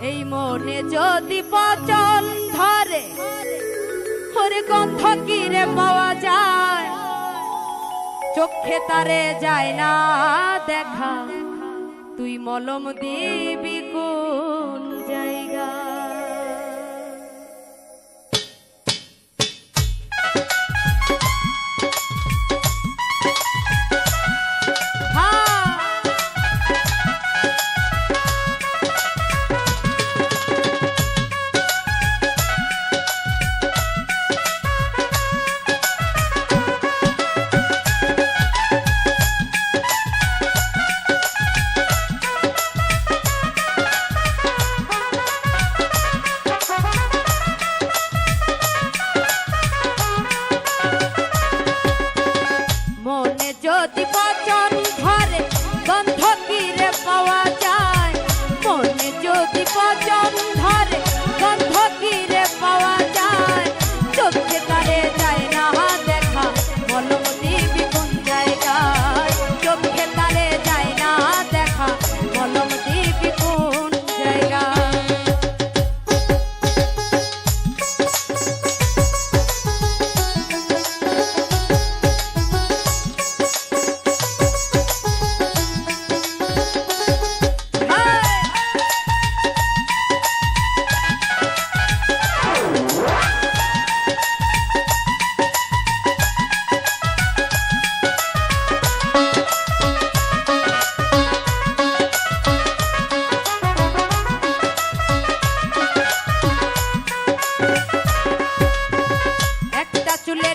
এই মনে যদি পচন ধরে, ওরে গন্ধ কিরে পাওয়া যায়? চোখে তারে যায় না দেখা, তুই মলম দিবি কোন জায়গা পচন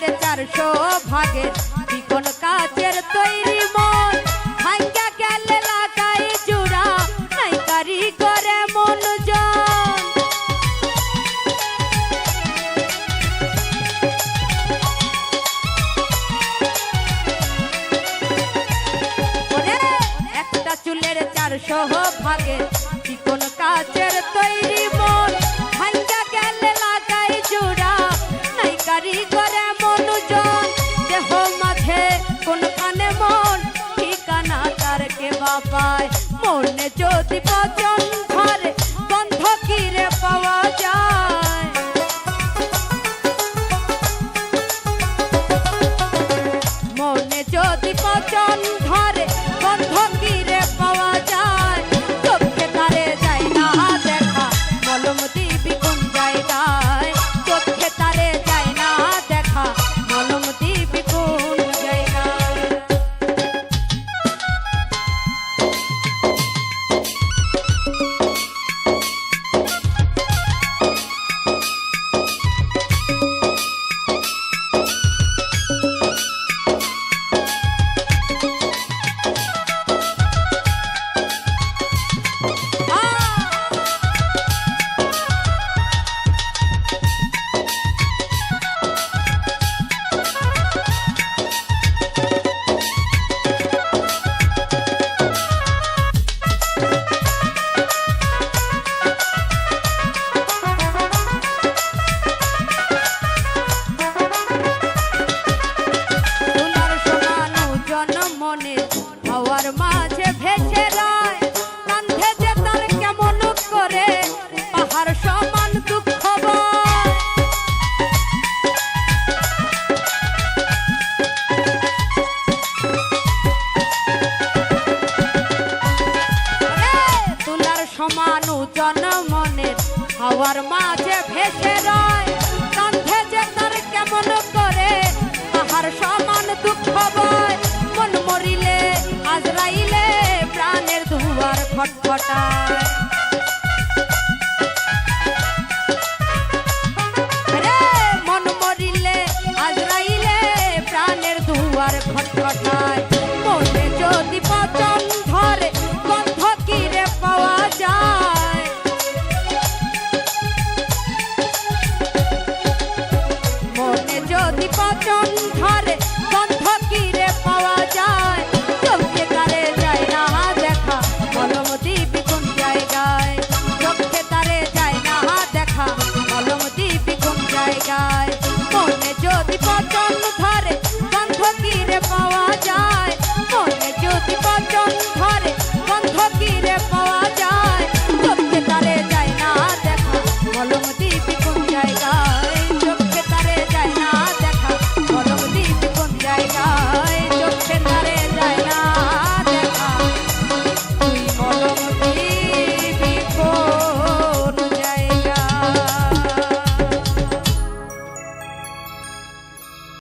চুলের চারশো ভাগের চিকন কাচের তৈরি মন। ভাঙ্গা গেলে লাগাই জোড়া নাই কারি করে মন একটা চুলের চারশো ভাগের চিকন কাচের তৈরি মনে যদি ধোয়ার মাঝে ভেসে রয়, কান্ধে যে তার কেমন করে আহার সমান দুঃখ বয়। মন মরিলে প্রাণের ধোয়ার খটখটায় como te